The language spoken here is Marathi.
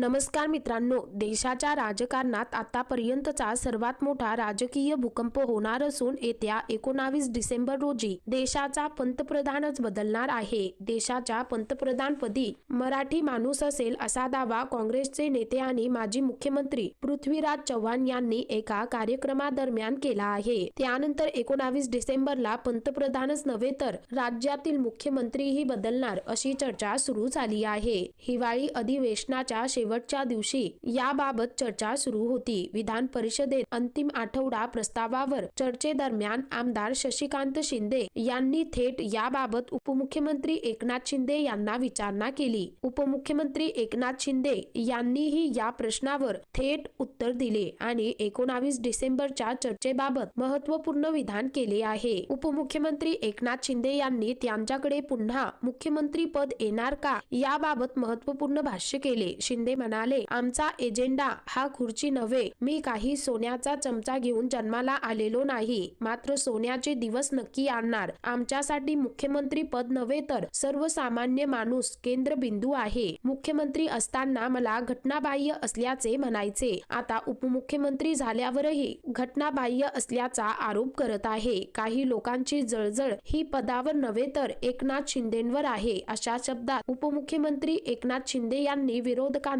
नमस्कार मित्रांनो देशाच्या राजकारणात आतापर्यंतचा सर्वात मोठा राजकीय भूकंप होणार असून येत्या एकोणावीस डिसेंबर रोजी देशाचा पंतप्रधानच बदलणार आहे. देशाच्या पंतप्रधानपदी मराठी माणूस असेल असा दावा काँग्रेसचे नेते आणि माजी मुख्यमंत्री पृथ्वीराज चव्हाण यांनी एका कार्यक्रमादरम्यान केला आहे. त्यानंतर एकोणावीस डिसेंबरला पंतप्रधानच नव्हे तर राज्यातील मुख्यमंत्रीही बदलणार अशी चर्चा सुरू झाली आहे. हिवाळी अधिवेशनाच्या शेवटच्या दिवशी याबाबत चर्चा सुरू होती. विधान परिषदेत अंतिम आठवडा प्रस्तावावर चर्चेदरम्यान आमदार शशिकांत शिंदे यांनी थेट याबाबत उपमुख्यमंत्री एकनाथ शिंदे यांना विचारणा केली. उपमुख्यमंत्री एकनाथ शिंदे यांनीही या प्रश्नावर थेट उत्तर दिले आणि एकोणावीस डिसेंबरच्या चर्चेबाबत महत्त्वपूर्ण विधान केले आहे. उपमुख्यमंत्री एकनाथ शिंदे यांनी त्यांच्याकडे पुन्हा मुख्यमंत्री पद येणार का याबाबत महत्त्वपूर्ण भाष्य केले. शिंदे म्हणाले आमचा एजेंडा हा खुर्ची नव्हे. मी काही सोन्याचा चमचा घेऊन जन्माला आलेलो नाही. मात्र सोन्याचे दिवस नक्की आणणार. आमच्यासाठी मुख्यमंत्री पद नव्हे तर सर्वसामान्य माणूस केंद्रबिंदू आहे. मुख्यमंत्री असताना मला घटनाबाह्य असल्याचे म्हणायचे. आता उपमुख्यमंत्री झाल्यावरही घटनाबाह्य असल्याचा आरोप करत आहे. काही लोकांची जळजळ ही पदावर नव्हे तर एकनाथ शिंदेवर आहे अशा शब्दात उपमुख्यमंत्री एकनाथ शिंदे यांनी विरोधकांना